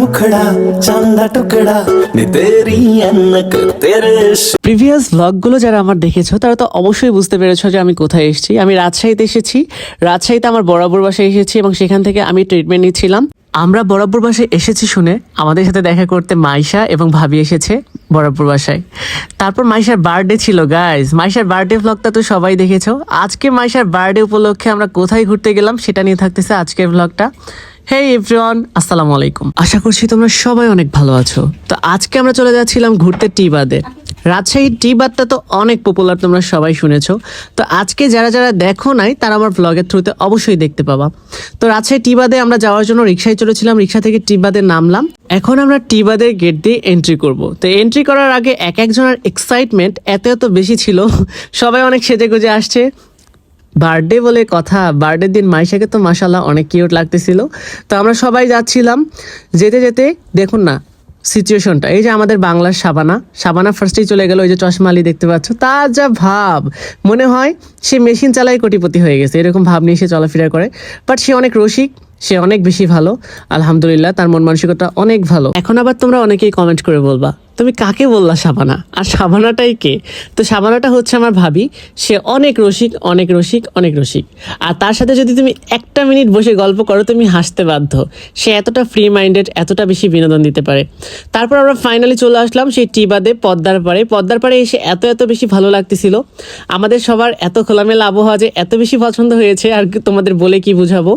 মুখড়া চান্দা প্রিভিয়াস ব্লগগুলো যারা আমার দেখেছ, তারা তো অবশ্যই বুঝতে পেরেছ যে আমি কোথায় এসেছি। আমি রাজশাহীতে এসেছি। রাজশাহীতে আমার বরাবর বাসায় এসেছি এবং সেখান থেকে আমি ট্রিটমেন্ট নিচ্ছিলাম। আমরা বরাবর বাসায় এসেছি শুনে আমাদের সাথে দেখা করতে মাইশা এবং ভাবি এসেছে বরাবর বাসায়। তারপর মাইশার বার্থডে ছিল গাইজ মাইশার বার্থডে ভ্লগটা তো সবাই দেখেছ। আজকে মাইশার বার্থডে উপলক্ষে আমরা কোথায় ঘুরতে গেলাম সেটা নিয়ে থাকতেছে আজকের ভ্লগটা হে এভরিওয়ান আসসালামু আলাইকুম আশা করছি তোমরা সবাই অনেক ভালো আছো। তো আজকে আমরা চলে যাচ্ছিলাম ঘুরতে টি বাদে রাজশাহীর টি বাদটা তো অনেক পপুলার তোমরা সবাই শুনেছো। তো আজকে যারা যারা দেখো নাই, তারা আমার ব্লগের থ্রুতে অবশ্যই দেখতে পাবা। তো রাজশাহী টি বাদে আমরা যাওয়ার জন্য রিক্সায় চলেছিলাম, রিক্সা থেকে টি বাদে নামলাম। এখন আমরা টি বাদের গেট দিয়ে এন্ট্রি করব। তো এন্ট্রি করার আগে এক একজনের এক্সাইটমেন্ট এত এত বেশি ছিল। সবাই অনেক সেজে গুজে আসছে। বার্থডে বলে কথা বার্থডে দিন মাইশাকে তো মাসাল্লাহ অনেক কিউট লাগতেছিল। তো আমরা সবাই যাচ্ছিলাম, যেতে যেতে দেখুন না সিচুয়েশনটা এই যে আমাদের বাংলার সাবানা সাবানা ফার্স্টেই চলে গেল ওই যে চশমালি দেখতে পাচ্ছ, তার যা ভাব। মনে হয় সে মেশিন চালাই কোটিপতি হয়ে গেছে, এরকম ভাব নিয়ে সে চলাফেরা করে। বাট সে অনেক রসিক, সে অনেক বেশি ভালো। আলহামদুলিল্লাহ, তার মন মানসিকতা অনেক ভালো। এখন আবার তোমরা অনেকেই কমেন্ট করে বলবা তুমি কাকে বললা সাবানা? আর সাবানাটাই কে? তো সাবানাটা হচ্ছে আমার ভাবি। সে অনেক রসিক অনেক রসিক অনেক রসিক। আর তার সাথে যদি তুমি একটা মিনিট বসে গল্প করো, তুমি হাসতে বাধ্য। সে এতটা ফ্রি মাইন্ডেড এতটা বেশি বিনোদন দিতে পারে। তারপর আমরা ফাইনালি চলে আসলাম সেই টিবাদে পদ্মার পাড়ে। পদ্মার পাড়ে এসে এত এত বেশি ভালো লাগতেছিল। আমাদের সবার এত খোলামেলা আবহাওয়া যে এত বেশি পছন্দ হয়েছে, আর তোমাদের বলে কি বুঝাবো?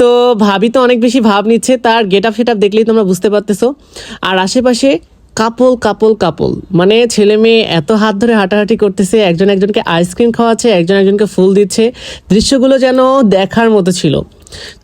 তো ভাবি তো অনেক বেশি ভাব নিচ্ছে। তার গেট আপ সেট আপ দেখলেই তোমরা বুঝতে পারতেছো। আর আশেপাশে কাপল কাপল কাপল। মানে ছেলে মেয়ে এত হাত ধরে হাঁটাহাঁটি করতেছে, একজন একজনকে আইসক্রিম খাওয়াচ্ছে, একজন একজনকে ফুল দিচ্ছে, দৃশ্যগুলো যেন দেখার মতো ছিল।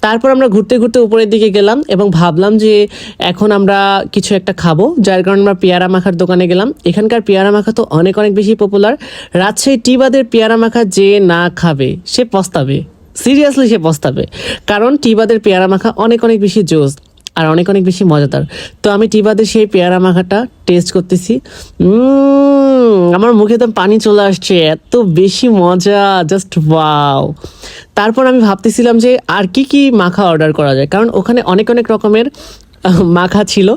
তারপর আমরা ঘুরতে ঘুরতে উপরের দিকে গেলাম এবং ভাবলাম যে এখন আমরা কিছু একটা খাব, যার কারণে আমরা পেয়ারা মাখার দোকানে গেলাম। এখানকার পেয়ারা মাখা তো অনেক অনেক বেশি পপুলার রাজশাহী টিবাদের পেয়ারা মাখা যে না খাবে, সে পস্তাবে। সিরিয়াসলি সে পস্তাবে। কারণ টিবাদের পেয়ারা মাখা অনেক অনেক বেশি জোস। আর অনেক অনেক বেশি মজাদার। তো আমি টিবাদের সেই পেয়ারা মাখাটা টেস্ট করতেছি আমার মুখে তো পানি চলে আসছে, এত বেশি মজা জাস্ট ওয়াও তারপর আমি ভাবতেছিলাম যে আর কি কি মাখা অর্ডার করা যায়, কারণ ওখানে অনেক অনেক রকমের মাখা ছিল।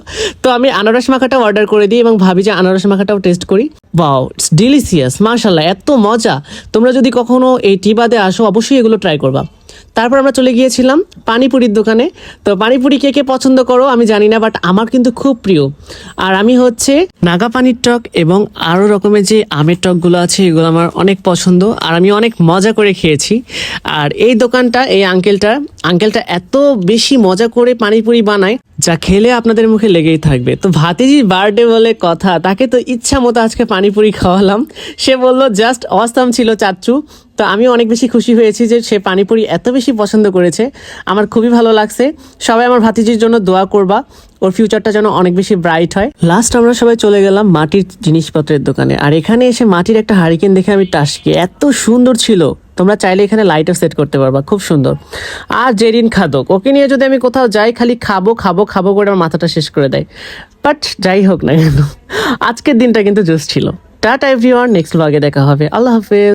তো আমি আনারস মাখাটা অর্ডার করে দিই এবং ভাবি যে আনারস মাখাটাও টেস্ট করি। বাও ইটস ডিলিশিয়াস মাশাল্লাহ এত মজা। তোমরা যদি কখনো এই টিবাদে আসো, অবশ্যই এগুলো ট্রাই করবা। তারপর আমরা চলে গিয়েছিলাম পানিপুরির দোকানে। তো পানিপুরি কে কে পছন্দ করো আমি জানি না বাট আমার কিন্তু খুব প্রিয়। আর আমি হচ্ছে নাগা পানির টক এবং আরও রকমের যে আমের টকগুলো আছে, এগুলো আমার অনেক পছন্দ। আর আমি অনেক মজা করে খেয়েছি। আর এই দোকানটা, এই আঙ্কেলটা আঙ্কেলটা এত বেশি মজা করে পানিপুরি বানায়। যা খেলে আপনাদের মুখে লেগেই থাকবে। তো ভাতিজির বার্থডে বলে কথা, তাকে তো ইচ্ছা মতো আজকে পানিপুরি খাওয়ালাম। সে বলল জাস্ট অস্তম ছিল চাচ্চু। তো আমি অনেক বেশি খুশি হয়েছি যে সে পানিপুরি এত বেশি পছন্দ করেছে। আমার খুবই ভালো লাগছে। সবাই আমার ভাতিজির জন্য দোয়া করবা। ওর ফিউচারটা যেন অনেক বেশি ব্রাইট হয়। লাস্ট আমরা সবাই চলে গেলাম মাটির জিনিসপত্রের দোকানে। আর এখানে এসে মাটির একটা হারিকেন দেখে আমি টাসকি। এত সুন্দর ছিল। তোমরা চাইলে এখানে লাইটও সেট করতে পারবা, খুব সুন্দর। আর জেরিন খাদক, ওকে নিয়ে যদি আমি কোথাও যাই, খালি খাব খাব খাব করে আমার মাথাটা শেষ করে দেয়। বাট যাই হোক না কেন, আজকের দিনটা কিন্তু জোস ছিল। টাটা এভরিওয়ান নেক্সট ব্লগে দেখা হবে। আল্লাহ হাফেজ।